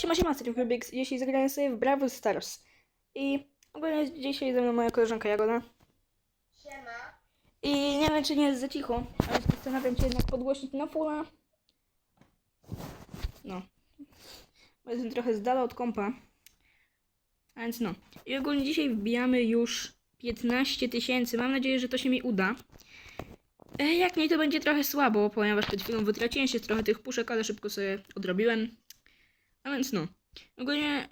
Siema, siema, jestem Rubik. Dzisiaj zagrałem sobie w Brawl Stars. I ogólnie dzisiaj ze mną moja koleżanka Jagoda. Siema. I nie wiem, czy nie jest za cicho, ale zastanawiam się jednak podgłośnić na fulla. No. Bo Jestem trochę z dala od kompa. A więc no. I ogólnie dzisiaj wbijamy już 15 tysięcy. Mam nadzieję, że to się mi uda. E, Jak nie, to będzie trochę słabo, ponieważ przed chwilą wytraciłem się z trochę tych puszek, ale szybko sobie odrobiłem. A więc no. Ogólnie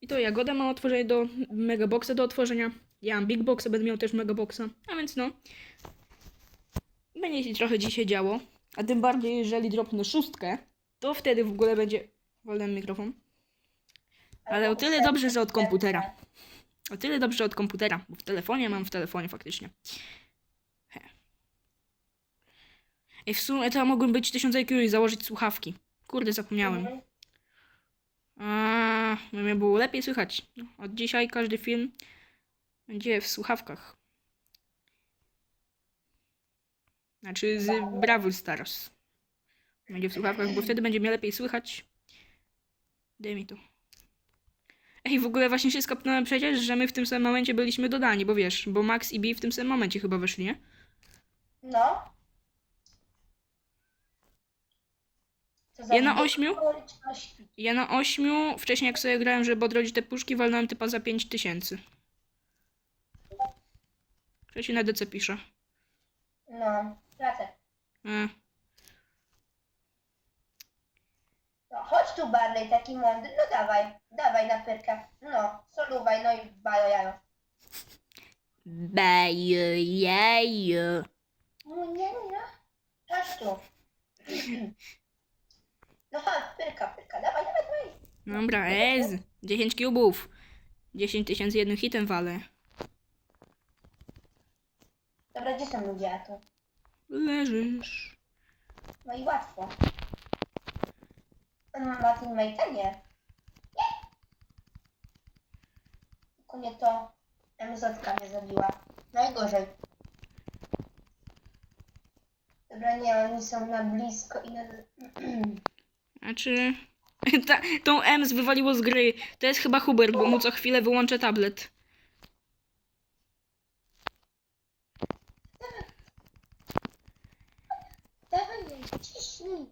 i to Jagoda ma otworzenie do Megaboxa do otworzenia. Ja mam Big Boxa, będę miał też Megaboxa. A więc no. Będzie się trochę dzisiaj działo. A tym bardziej, jeżeli dropnę szóstkę, to wtedy w ogóle będzie. Wolny mikrofon. Ale o tyle dobrze, że od komputera. O tyle dobrze, że od komputera, bo w telefonie mam w telefonie faktycznie. He. Ej, w sumie to mogłem być 1000 IQ i założyć słuchawki. Kurde, zapomniałem. A, by mnie było lepiej słychać. No, Od dzisiaj każdy film będzie w słuchawkach. Znaczy z Brawl Stars. Będzie w słuchawkach, bo wtedy będzie mnie lepiej słychać. Daj mi to. Ej, w ogóle właśnie się skapnąłem przecież, że my w tym samym momencie byliśmy dodani, bo wiesz, bo Max i B w tym samym momencie chyba weszli, nie? No. Co za Ja na ośmiu? Ja na ośmiu, wcześniej jak sobie grałem, żeby odrodzić te puszki, walnąłem typa za 5000. To się na DC pisze. No, pracę. E. No, chodź tu Barley, taki mądry. No dawaj, dawaj na pyrkę. No, soluwaj, no i bajo jajo. Baju, jaju. No nie, nie. Chodź tu. No chodź, pyrka, pyrka, dawaj, dawaj, dawaj. Dobra, ez. 10 cubów. 10 tysięcy jednym hitem walę. Dobra, gdzie są ludzie, a tu? Leżysz. No i łatwo. On ma teammate'a? Nie. Nie. Tylko nie to. MZ mnie zabiła. Najgorzej. Dobra, nie, oni są na blisko i na... Znaczy... Ta, tą Ems wywaliło z gry. To jest chyba Hubert, bo mu co chwilę wyłączę tablet.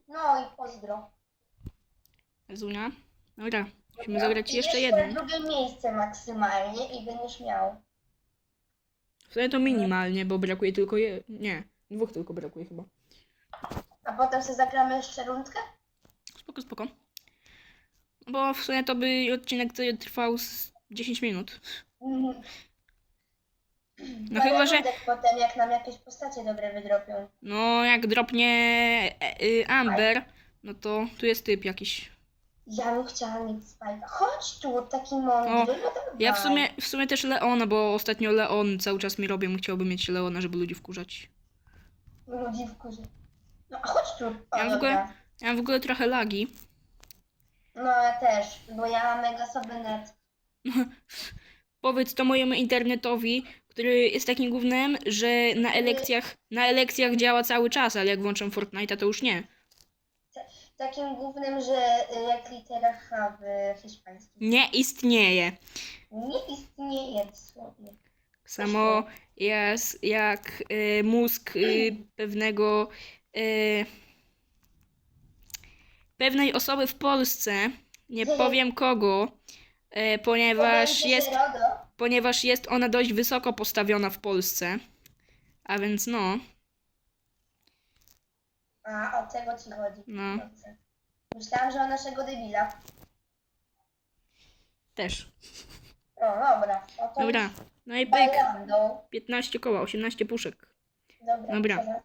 No i pozdro. Zunia. Dobra, musimy zagrać jeszcze jeden. drugie miejsce maksymalnie i będziesz miał. W sumie to minimalnie, bo brakuje tylko je... Nie, dwóch tylko brakuje chyba. A potem sobie zagramy jeszcze rundkę? Spoko, spoko. Bo w sumie to by odcinek trwał z 10 minut. Mhm. No chyba, że... rundek potem, jak nam jakieś postacie dobre wydropią. No, jak dropnie e, y, Amber, no to tu jest typ jakiś. Ja bym chciała mieć Spike'a. Chodź tu, taki mądry. No dawaj. Ja w sumie, w sumie też Leona, bo ostatnio Leon cały czas mi robią. Chciałbym mieć Leona, żeby ludzi wkurzać. Ludzi w kurze. No chodź tu. O, Ja w ogóle- dobra. Ja mam w ogóle trochę lagi. No ja też, bo ja mam mega sobie net. Powiedz to mojemu internetowi, który jest takim głównym, że na elekcjach, na elekcjach działa cały czas, ale jak włączam Fortnite'a, to już nie. Takim głównym, że y, jak litera H w hiszpańskim. Nie istnieje. Nie istnieje dosłownie. Samo jest jak y, mózg y, pewnego y, pewnej osoby w Polsce, nie powiem kogo, y, ponieważ jest, ponieważ jest ona dość wysoko postawiona w Polsce. A więc no, A, o tego ci chodzi. No. Dobrze. Myślałam, że o naszego debila. też. O, dobra. O to Dobra, już no i Bajlandą. 15 koła, 18 puszek. Dobra. Dobra.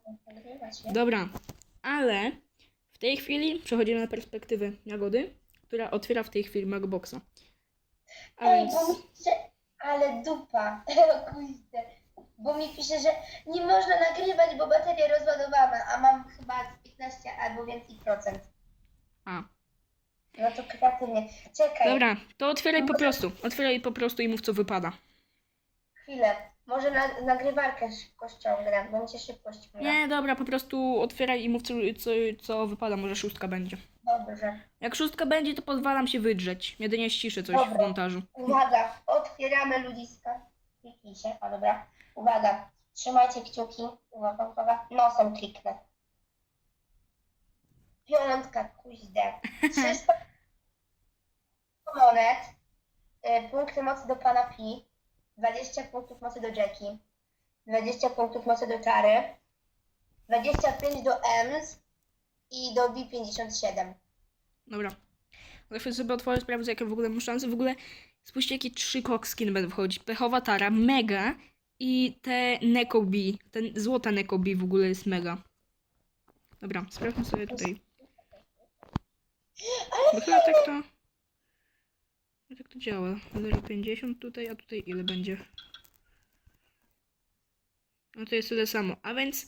się? Dobra, ale w tej chwili przechodzimy na perspektywę Jagody, która otwiera w tej chwili Magboxa. A Ej, więc... bo mi pisze, ale dupa, kurde. Bo mi pisze, że nie można nagrywać, bo bateria rozładowana, a mam chyba z 15 albo więcej procent. A, No to kreatywnie. Czekaj, dobra, to otwieraj po prostu. Otwieraj po prostu i mów co wypada. chwilę. Może na, nagrywarkę szybko ściągnę, się szybko ściąga. Nie, dobra, po prostu otwieraj i mów, co, co, co wypada, może szóstka będzie. Dobrze. Jak szóstka będzie, to pozwalam się wydrzeć. Jedynie ściszę coś w Dobra. montażu. Uwaga, otwieramy ludziska. Kliknij się, o dobra. Uwaga, trzymajcie kciuki. Uwaga, uwaga. Nosem kliknę. Piątka, kuźde. 300 monet. Y, punkty mocy do pana Pi. 20 punktów mocy do Jackie. 20 punktów mocy do Czary. 25 do Ems. I do B57. Dobra. Chwilę sobie otworzę, sprawdzę, jakie w ogóle mam szanse. W ogóle spójrzcie, jakie trzy kokskiny będą wchodzić. Pechowa Tara, mega. I te Nekobi. Ten złota Nekobi w ogóle jest mega. Dobra, sprawdźmy sobie tutaj. Bo chyba tak to... chyba Tak to działa. 0,50 tutaj, a tutaj ile będzie? No to jest tyle samo. A więc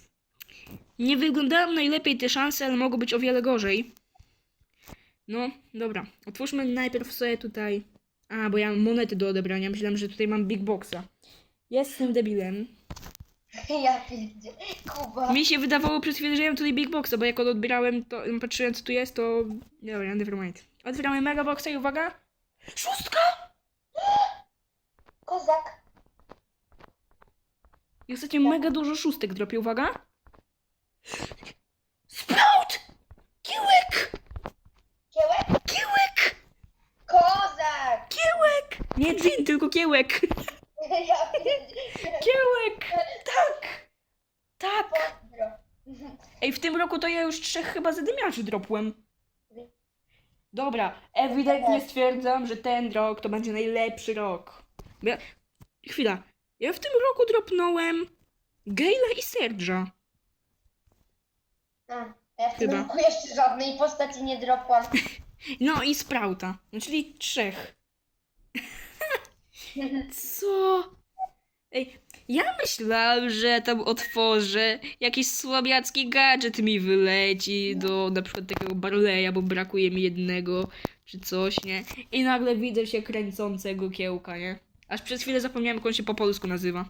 nie wyglądają najlepiej te szanse, ale mogą być o wiele gorzej. No, dobra. Otwórzmy najpierw sobie tutaj. A, bo ja mam monety do odebrania. Myślałem, że tutaj mam Big Boxa. Jestem debilem. Ja widzę. Kuba. Mi się wydawało przez chwilę, że ja mam tutaj Big Boxa, bo jak odbierałem, to patrzyłem co tu jest, to... Dobra, nevermind. Otwieramy Mega Boxa i uwaga! Szóstka! Kozak. I ostatnio mega dużo szóstek dropię, uwaga! Sprout! Kiełek! Kiełek. Kiełek! Kozak. Kiełek! Nie dżin, tylko kiełek! Ja. Kiełek! Tak! Tak! Pozdro. Ej, w tym roku to ja już trzech chyba zadymiarzy dropłem. Dobra, ewidentnie stwierdzam, że ten rok to będzie najlepszy rok. Bo Ja... Chwila. Ja w tym roku dropnąłem Gale'a i Serge'a. Mm, Ja w tym Chyba. roku jeszcze żadnej postaci nie dropłam. No i Sprouta. No czyli trzech. Co? Ej, ja myślałam, że tam otworzę jakiś słabiacki gadżet mi wyleci do na przykład takiego Barleya, bo brakuje mi jednego czy coś, nie? I nagle widzę się kręcącego kiełka, nie? Aż przez chwilę zapomniałem, jak on się po polsku nazywa.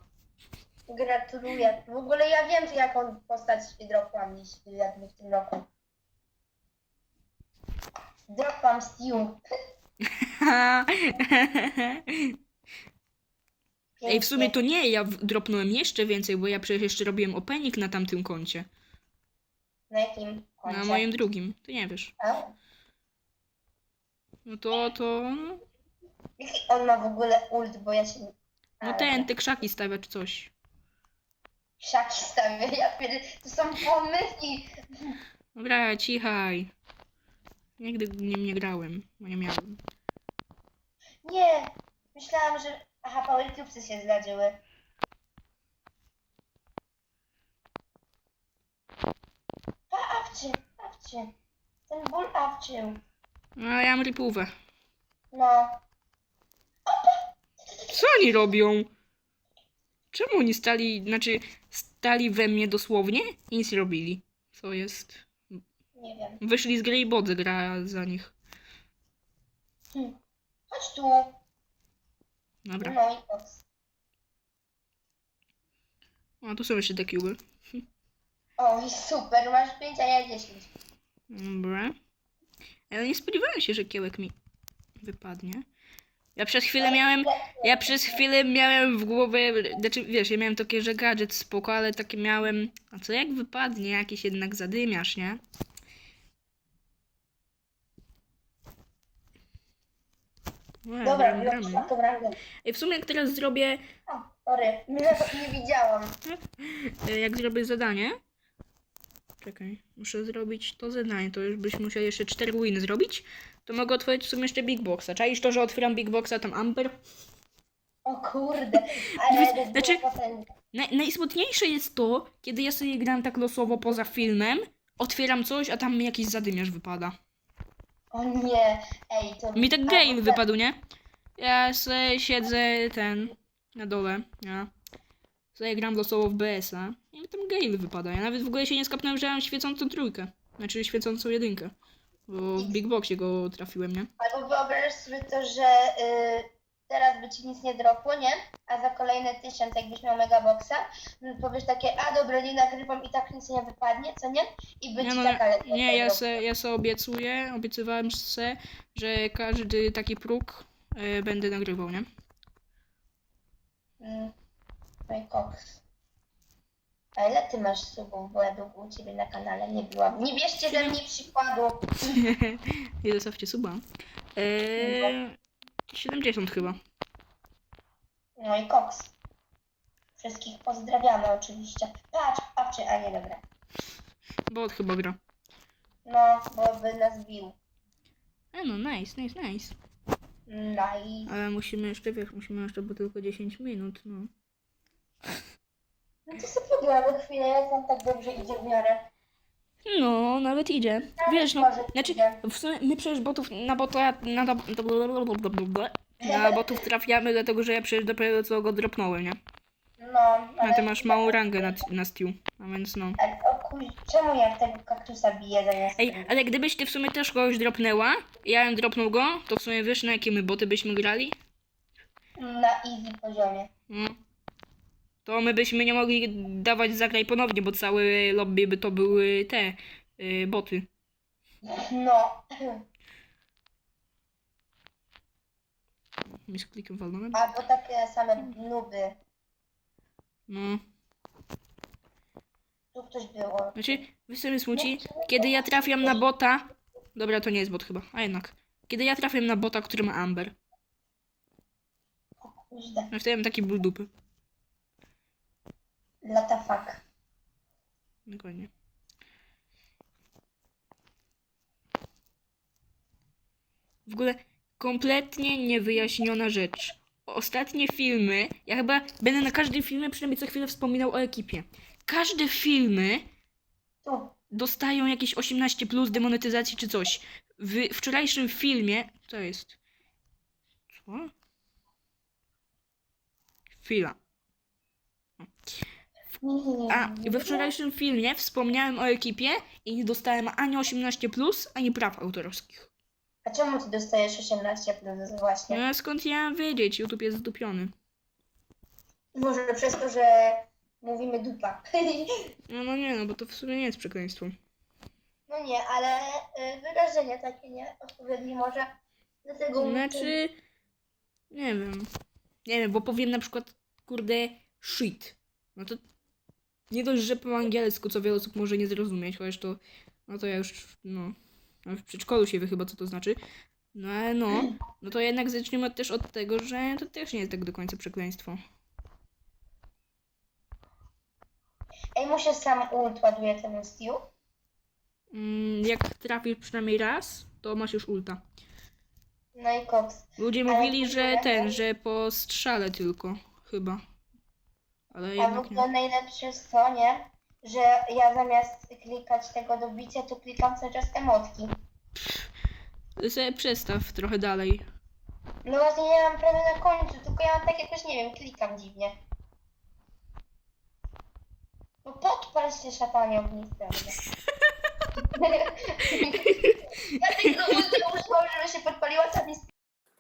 Gratuluję. W ogóle ja wiem, jaką postać dropłam dziś jakby w tym roku. Dropłam Stew. Ej, w sumie to nie, ja w- dropnąłem jeszcze więcej, bo ja przecież jeszcze robiłem opening na tamtym koncie. Na jakim koncie? Na moim drugim. Ty nie wiesz. A? No to, to... no, Jaki on ma w ogóle ult, bo ja się... No Ale ten, te krzaki stawia czy coś. Krzaki stawię, ja pierd... To są pomyśli. Dobra, cichaj. Nigdy nim nie grałem, bo nie miałem. Nie, myślałam, że... Aha, Power Cubesy się zdarzyły. A, awczy, awczy. Ten ból awczył. No, ja mam ripówę. No. Co oni robią? Czemu oni stali, znaczy stali we mnie dosłownie i nic nie robili? Co jest? Nie wiem. Wyszli z gry i Bodze gra za nich. Hm. Chodź tu. Dobra. No i koks. A tu są jeszcze te cuby. O, i super, masz 5, a ja 10. Dobra. Ale nie spodziewałem się, że kiełek mi wypadnie. Ja przez chwilę miałem. Ja przez chwilę miałem w głowie. Znaczy, wiesz, ja miałem takie, że gadżet spoko, ale takie miałem. A co jak wypadnie? Jakiś jednak zadymiarz, nie? Dobra, gramy. tą rangę. Ej, w sumie jak teraz zrobię. O, sorry, nie, nie widziałam. e, Jak zrobię zadanie. Czekaj, muszę zrobić to zadanie. To już byśmy musieli jeszcze 4 winy zrobić. To mogę otworzyć w sumie jeszcze Big Boxa. Czaisz to, że otwieram Big Boxa, tam Amper? O kurde, ale Znaczy- znaczy... Naj, najsmutniejsze jest to, kiedy ja sobie gram tak losowo poza filmem, otwieram coś, a tam mi jakiś zadymiarz wypada. O nie, ej, to... Mi tak bo- wypadł, nie? Ja sobie siedzę ten na dole, ja. Sobie gram losowo w BS-a i mi tam Gale wypada. Ja nawet w ogóle się nie skapnąłem, że mam świecącą trójkę. Znaczy świecącą jedynkę. Bo w Big Boxie go trafiłem, nie? Albo wyobraź sobie to, że y, teraz by ci nic nie dropło, nie? A za kolejne tysiąc, jakbyś miał megaboxa, no powiesz takie, a dobra, nie nagrywam i tak nic nie wypadnie, co nie? I by Nie, ci no, taka le- nie, ja se, ja se obiecuję, obiecywałem se, że każdy taki próg e, będę nagrywał, nie? Mm. I koks. A ile ty masz subów, bo ja długo u ciebie na kanale nie byłam. Nie bierzcie ze mnie przykładu. I zostawcie suba. E, 70 chyba. No i koks. Wszystkich pozdrawiamy oczywiście. Patrz, patrzcie, a nie dobra. Bot chyba gra. No, bo by nas bił. E no, nice, nice, nice. I Ale musimy jeszcze, wiesz, musimy jeszcze, bo tylko 10 minut, no. no to sobie pogramy chwilę, jak nam tak dobrze idzie w miarę. No, nawet idzie. Wiesz, no, Może znaczy, idzie. w sumie my przecież botów, na bota, na, na, na botów trafiamy, dlatego że ja przecież dopiero co go dropnąłem, nie? No, A ty masz małą rangę na, na Stew, a więc no. Ale, o kuj, czemu ja tego kaktusa biję zamiast... Ej, ale gdybyś ty w sumie też kogoś dropnęła, ja bym dropnął go, to w sumie wiesz na jakie my boty byśmy grali? Na easy poziomie. No. To my byśmy nie mogli dawać zagraj ponownie, bo całe lobby by to były te y, boty. No. Mi z klikiem walnąłem? Albo takie same nuby. No. Tu ktoś było. Znaczy, wy sobie smuci, kiedy ja trafiam na bota... Dobra, to nie jest bot chyba, a jednak. Kiedy ja trafiam na bota, który ma Amber, Kuźda. no wtedy mam taki ból dupy. Lata fuck. Dokładnie. W ogóle kompletnie niewyjaśniona rzecz. Ostatnie filmy, ja chyba będę na każdym filmie przynajmniej co chwilę wspominał o ekipie. Każde filmy Tu. dostają jakieś 18 plus demonetyzacji czy coś. W wczorajszym filmie. Co jest? Co? Chwila. A we wczorajszym filmie wspomniałem o ekipie i nie dostałem ani 18 plus, ani praw autorskich. A czemu ty dostajesz 18 plus właśnie? No skąd ja mam wiedzieć? YouTube jest zdupiony. Może przez to, że mówimy dupa. No, no nie, no bo to w sumie nie jest przekleństwo. No nie, ale y, wyrażenie takie nie odpowiednie może. Dlatego Znaczy, nie wiem. Nie wiem, bo powiem na przykład, kurde, shit. No to nie dość, że po angielsku, co wiele osób może nie zrozumieć, chociaż to, no to ja już, no, w przedszkolu się wie chyba, co to znaczy. No ale no, no to jednak zacznijmy też od tego, że to też nie jest tak do końca przekleństwo. Ej, mu się sam ult ładuje temu Stew. Mm, jak trafisz przynajmniej raz, to masz już ulta. No i koks. Ludzie Ale mówili, że ten, że po strzale tylko, chyba. Ale A w jednak ogóle nie. najlepsze jest to, nie? Że ja zamiast klikać tego do bicia, to klikam cały czas emotki. Ty sobie przestaw trochę dalej. No właśnie ja mam prawie na końcu, tylko ja mam tak jakoś, nie wiem, klikam dziwnie. No podpal się szatanie ognisty. ja ulta użyłam, żeby się podpaliła ta lista.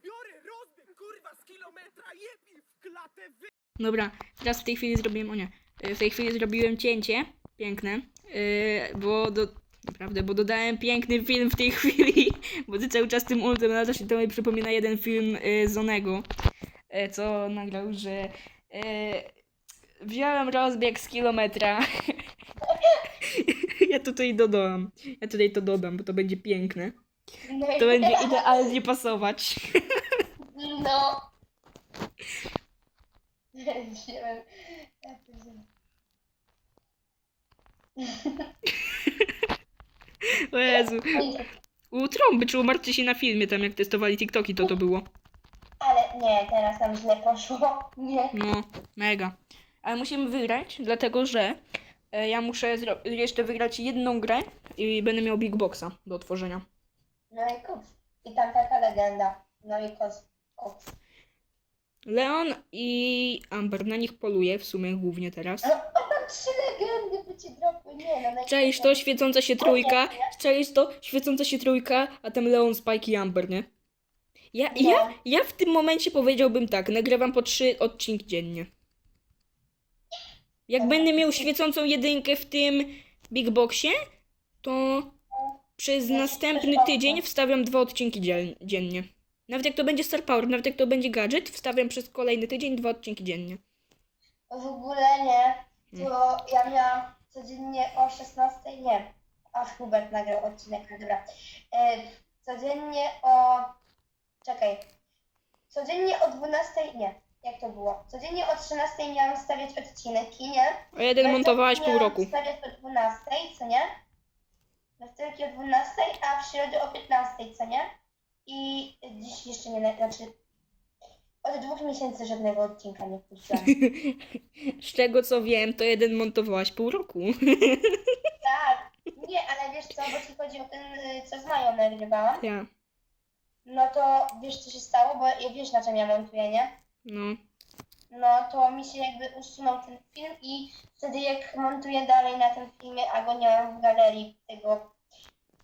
Biorę rozbieg, kurwa, z kilometra, jeb i w klatę wy... Dobra, teraz w tej chwili zrobiłem, o nie, y, w tej chwili zrobiłem cięcie, piękne, yy, bo do, naprawdę, bo dodałem piękny film w tej chwili, bo ty cały czas tym ultem latasz i to mi przypomina jeden film yy, Zonego, yy, co nagrał, że yy, wziąłem rozbieg z kilometra. ja tutaj dodam, ja tutaj to dodam, bo to będzie piękne. No, To będzie idealnie pasować. No. Nie wiem. Ja pierdzielę. O Jezu. U trąby, czy umarcie się na filmie tam, jak testowali TikToki, to to było. Ale nie, teraz nam źle poszło. Nie. No, mega. Ale musimy wygrać, dlatego że e, ja muszę zro- jeszcze wygrać jedną grę i będę miał Big Boxa do otworzenia. No i koks. I tam taka legenda. No i koks. Leon i Amber, na nich poluję w sumie głównie teraz. No, trzy legendy, by ci dropły. Nie, no najpierw- Czaisz to, świecąca się trójka, czaisz to, świecąca się trójka, a tam Leon, Spike i Amber, nie? Ja, No. ja, ja w tym momencie powiedziałbym tak, nagrywam po trzy odcinki dziennie. Jak będę miał świecącą jedynkę w tym Big Boxie, to przez następny tydzień wstawiam dwa odcinki dziel- dziennie. Nawet jak to będzie Star Power, nawet jak to będzie gadżet, wstawiam przez kolejny tydzień dwa odcinki dziennie. W ogóle nie. To ja miałam codziennie o 16, nie. Aż Hubert nagrał odcinek, no dobra. E, codziennie o... Czekaj. Codziennie o 12, nie. Jak to było? Codziennie o 13 miałam stawiać odcinki, nie? A jeden montowałaś pół Miałam roku. stawiać o 12, co nie? Na wtorki o 12, a w środę o 15, co nie? I dziś jeszcze nie, znaczy od dwóch miesięcy żadnego odcinka nie puściłam. Z czego co wiem, to jeden montowałaś pół roku. tak, nie, ale wiesz co, bo ci chodzi o ten, y, co z Mają nagrywałam, Ja, no to wiesz co się stało, bo ja wiesz na czym ja montuję, nie? no. No to mi się jakby usunął ten film i wtedy jak montuję dalej na tym filmie, a go nie mam w galerii tego,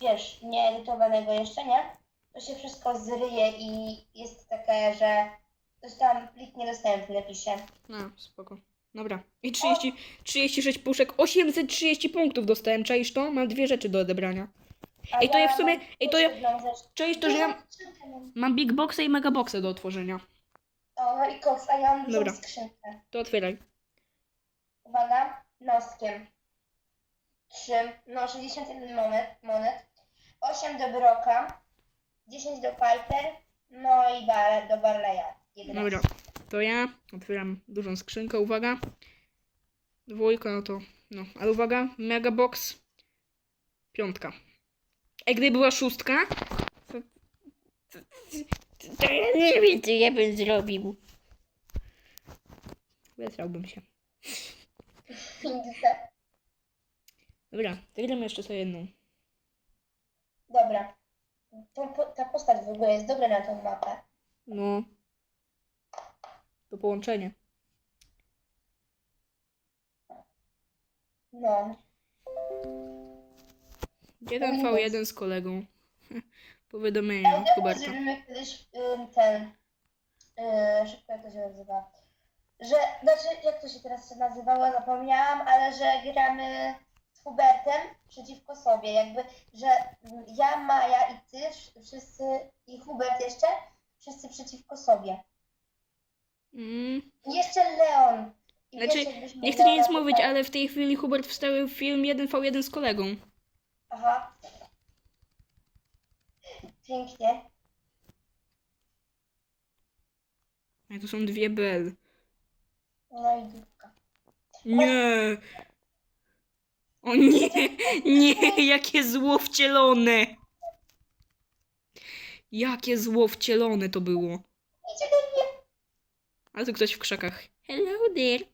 wiesz, nieedytowanego jeszcze, nie? To się wszystko zryje i jest takie, że dostałam plik niedostępny, pisze. No, spoko. Dobra. I 30, 36 puszek, 830 punktów dostałem, czaisz to? Mam dwie rzeczy do odebrania. A Ej, to ja w sumie- mam ej, to ja- jedną rzecz. Czaisz to, że ja Skrzynkę mam. mam Big Boxa i Mega Boxa do otworzenia. O, no i koks, a ja mam dużą Dobra. skrzynkę. To otwieraj. Uwaga, noskiem. 3, no 61 monet, monet. 8 do Broka, 10 do Piper, no i bar, do Barleya. 11. Dobra. To ja otwieram dużą skrzynkę, uwaga. Dwójka, no to, no. Ale uwaga, Mega Box. Piątka. Ej, gdyby była szóstka, to, to, to, to ja nie wiem, co ja bym zrobił. Wesrałbym się. Dobra, zagramy jeszcze sobie jedną. Dobra. Tą, ta postać w ogóle jest dobra na tą mapę. No. To połączenie. No. Jeden V1 z kolegą. Powiadomienie Ale od też Huberta. zrobimy kiedyś ym, ten. Yy, szybko jak to się nazywa. Że, znaczy, jak to się teraz nazywało, zapomniałam, ale że gramy Hubertem przeciwko sobie. Jakby, że ja, Maja i ty, wsz- wszyscy, i Hubert jeszcze, wszyscy przeciwko sobie. Mm. I jeszcze Leon. I Znaczy, Nie chcę nic Leona mówić, poznali. ale w tej chwili Hubert wstawił film 1v1 z kolegą. Aha. Pięknie. A to są dwie bel. No i dupka. Nie! O nie! Nie! Jakie zło wcielone! Jakie zło wcielone to było. Idzie do mnie. A tu ktoś w krzakach. Hello there.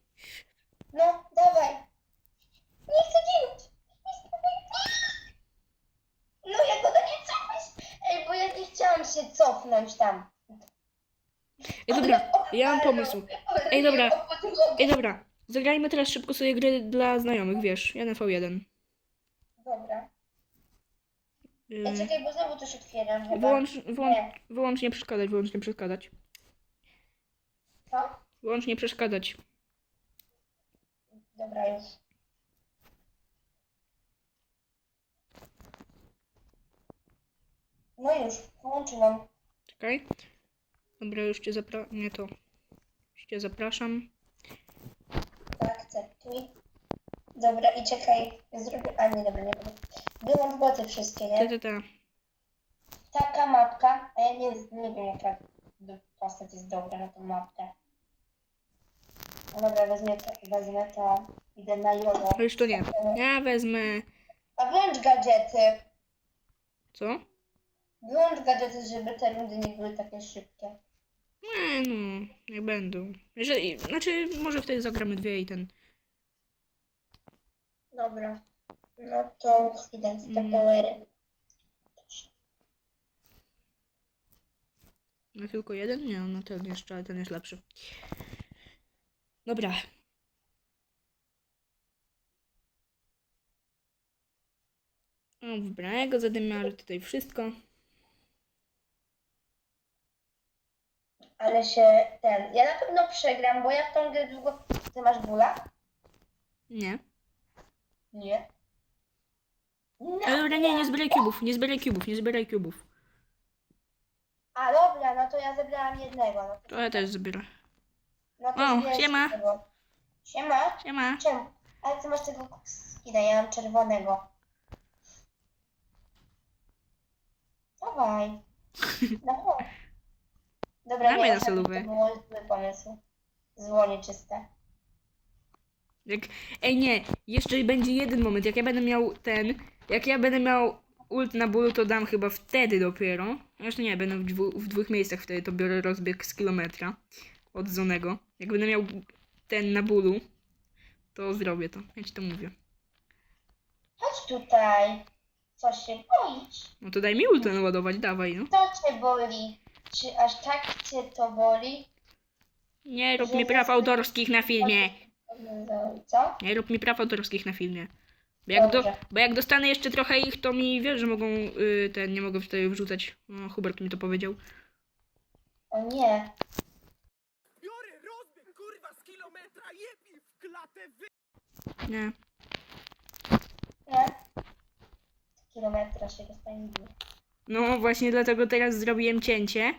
No, dawaj. Nie chcę. Nie spróbuj. No ja go do nie cofnąć. Ej, bo ja nie chciałam się cofnąć tam. Ej, dobra, ja mam pomysł. Ej, dobra. Ej, dobra. Zagrajmy teraz szybko sobie gry dla znajomych, wiesz. 1v1. Dobra. Ej, Yy, czekaj, bo znowu coś otwieram chyba. wyłącz, wyłącz, Nie. wyłącznie przeszkadzać, wyłącznie przeszkadzać. Co? Wyłącznie przeszkadzać. Dobra, już. No już, włączyłam. Czekaj. Dobra, już cię zapra... Nie to. Już cię zapraszam. Dobra, i czekaj, zrobię... A nie, dobra, nie będę. Wyłącz boty wszystkie, Ta, nie? ta, ta. Taka mapka, a ja nie, nie wiem jaka do- postać jest dobra na tą mapkę. No dobra, wezmę to, wezmę to, idę na jolo. Ale już to nie. Ja wezmę... A wyłącz gadżety! Co? Wyłącz gadżety, żeby te rundy nie były takie szybkie. Nie, no, nie będą. Jeżeli, znaczy, może wtedy zagramy dwie i ten. Dobra. No to chwilę, te Mm. powery. No tylko jeden? Nie, no ten jeszcze, ten jest lepszy. Dobra. O, wybranego zadymiary tutaj wszystko. Ale się ten. Ja na pewno przegram, bo ja w tą grę długo. Ty masz bula? Nie. Nie. No. Ale dobra, nie, nie zbieraj kubów, nie zbieraj kubów, nie zbieraj kubów. A dobra, no to ja zebrałam jednego. No to, To ja też zbierę. no to O, zbieraj siema. Siema. Siema. Czemu? Ale ty masz tego skina, ja mam czerwonego. Dawaj. No. Dobra, Dawaj nie, solówę. to było zły pomysł. Zło nieczyste. Jak... Ej, nie, jeszcze będzie jeden moment. Jak ja będę miał ten. Jak ja będę miał ult na bólu, to dam chyba wtedy dopiero. Jeszcze nie, będę w, dwu, w dwóch miejscach wtedy, to biorę rozbieg z kilometra od zonego. Jak będę miał ten na bólu, to zrobię to. Ja ci to mówię. Chodź tutaj. Co się boisz? No to daj mi ultę naładować, dawaj, no. Co cię boli? Czy aż tak cię to boli? Nie rób mi praw autorskich na filmie. Co? Nie rób mi praw autorskich na filmie. Bo jak, do, Dobrze. bo jak dostanę jeszcze trochę ich, to mi wiesz, że mogą y, ten, nie mogę wtedy wrzucać. No, Hubert mi to powiedział. O nie. Biorę rozbieg, kurwa, z kilometra, jeb w klatę wy... Nie. Nie? Kilometra się rozpędził. No właśnie dlatego teraz zrobiłem cięcie.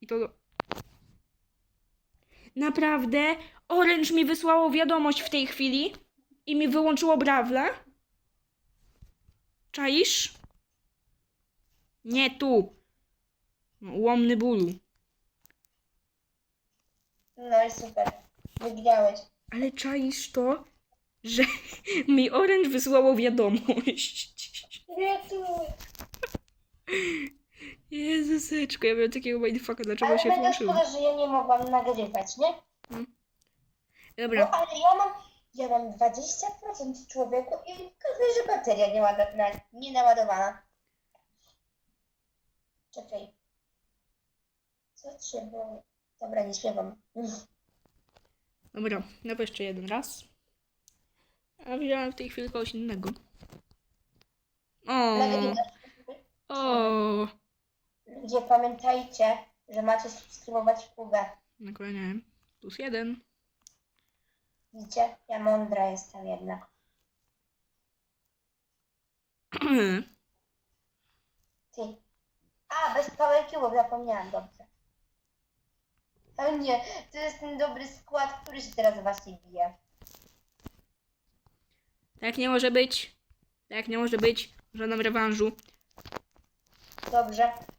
I to. Naprawdę? Orange mi wysłało wiadomość w tej chwili i mi wyłączyło brawle. Czaisz? Nie tu. Ułomny bólu. No i super. Wygrałeś. Ale czaisz to, że mi Orange wysłało wiadomość. Gratuluję. Jezuseczko, ja miałem takiego mindfucka, dlaczego Ale się mega włączyło. szkoda, że ja nie mogłam nagrywać, nie? Dobra. No ale ja mam, ja mam 20% człowieku i okazuje, że bateria nie, łada, na, nie naładowana. Czekaj. Co trzeba? Dobra, nie śpiewam. Dobra, no to jeszcze jeden raz. A wziąłem w tej chwili kogoś innego. O, o, Ludzie, pamiętajcie, że macie subskrybować Kubę. No, Plus jeden. Widzicie? Ja mądra jestem jednak. Ty. A, bez Power Cube'ów zapomniałam, dobrze. O nie, to jest ten dobry skład, który się teraz właśnie bije. tak nie może być. Tak nie może być. Żadnym rewanżu. Dobrze.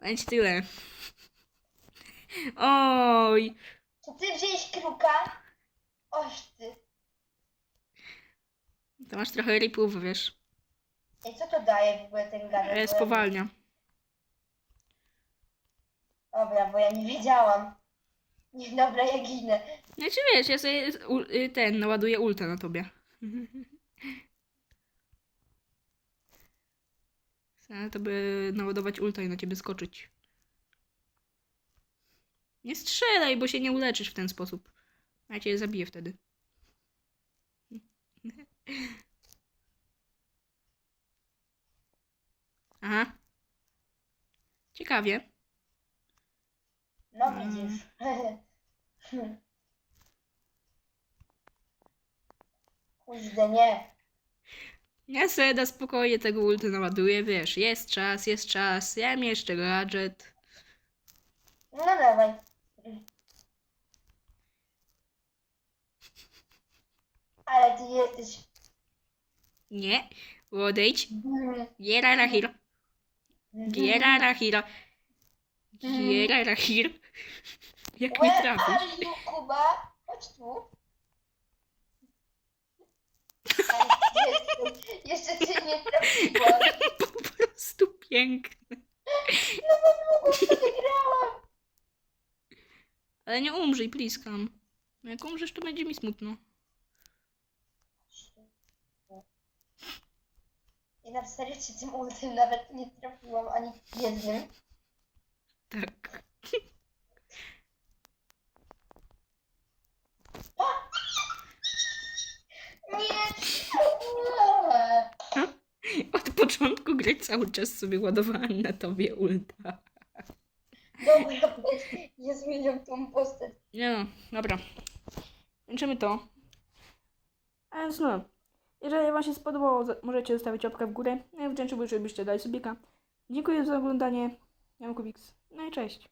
Będzie tyle. Oj, Czy ty wziąłeś kruka? Oż ty. to masz trochę ripów, wiesz. Ej, co to daje w ogóle ten gadek? E, spowalnia. Dobra, bo ja nie wiedziałam. Nie, dobra, ja ginę. Znaczy wiesz, ja sobie u- y, ten naładuję ultę na tobie. Chcę to by naładować ulta i na ciebie skoczyć. Nie strzelaj, bo się nie uleczysz w ten sposób. Ja cię zabiję wtedy. Aha. Ciekawie. No widzisz. Kurde, nie. Ja sobie na spokojnie tego ulty naładuję, wiesz, jest czas, jest czas, ja mam jeszcze gadżet. No dawaj. Ale ty jesteś... Nie, odejdź. Gierara hiro, gierara hiro, gierara hiro. Jak mnie Where trafisz? are you, Kuba? Chodź tu. Jeszcze, cię nie trafiłam. Po prostu piękne. Wygrałam. Ale nie umrzyj, pliskam. Jak umrzesz, to będzie mi smutno. I na serio cię tym ultem nawet nie trafiłam ani jednym. Tak. Od, początku gry cały czas sobie ładowałem na tobie ulta. Dobra, nie zmieniam tą postać. Nie no, dobra. Kończymy to. A więc no. Jeżeli Wam się spodobało, za- możecie zostawić łapkę w górę. No i wdzięczyłbym, żebyście dali subika. Dziękuję za oglądanie. Ja mam Kubiks. No i cześć.